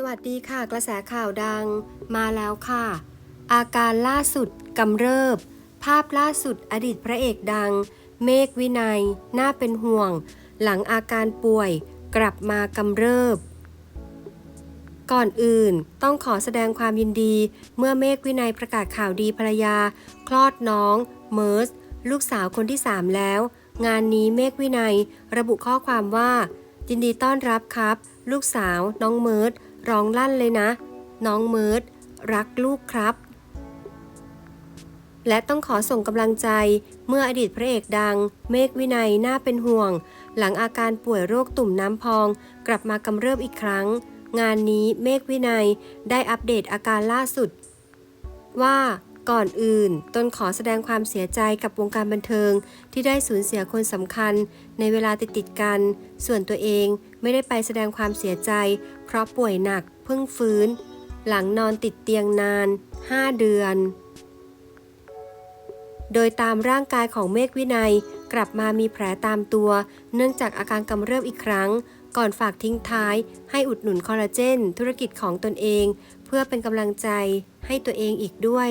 สวัสดีค่ะกระแสข่าวดังมาแล้วค่ะ อาการล่าสุดกำเริบ ภาพล่าสุดอดีตพระเอกดัง เมฆวินัย น่าเป็นห่วง หลังอาการป่วยกลับมากำเริบ ก่อนอื่นต้องขอแสดงความยินดี เมื่อเมฆวินัยประกาศข่าวดีภรรยา คลอดน้อง เมิร์ส ลูกสาวคนที่ 3 แล้ว งานนี้เมฆวินัย ระบุข้อความว่ายินดีต้อนรับครับ ลูกสาวน้องเมิร์ส ร้องลั่นเลยนะ น้องเมิร์ดรักลูกครับ และต้องขอส่งกำลังใจเมื่ออดีตพระเอกดัง เมฆวินัยน่าเป็นห่วง หลังอาการป่วยโรคตุ่มน้ำพอง กลับมากำเริบอีกครั้ง งานนี้เมฆวินัยได้อัปเดตอาการล่าสุด ว่า ก่อนอื่นตนขอแสดงความเสียใจกับวงการบันเทิง ที่ได้สูญเสียคนสำคัญ ในเวลาติดติดกัน ส่วนตัวเองไม่ได้ไปแสดงความเสียใจ เพราะป่วยหนักเพิ่งฟื้น หลังนอนติดเตียงนาน 5 เดือน โดยตามร่างกายของเมฆวินัยกลับมามีแผลตามตัว เนื่องจากอาการกำเริบอีกครั้ง ก่อนฝากทิ้งท้าย ให้อุดหนุนคอลลาเจน ธุรกิจของตนเอง เพื่อเป็นกำลังใจให้ตัวเองอีกด้วย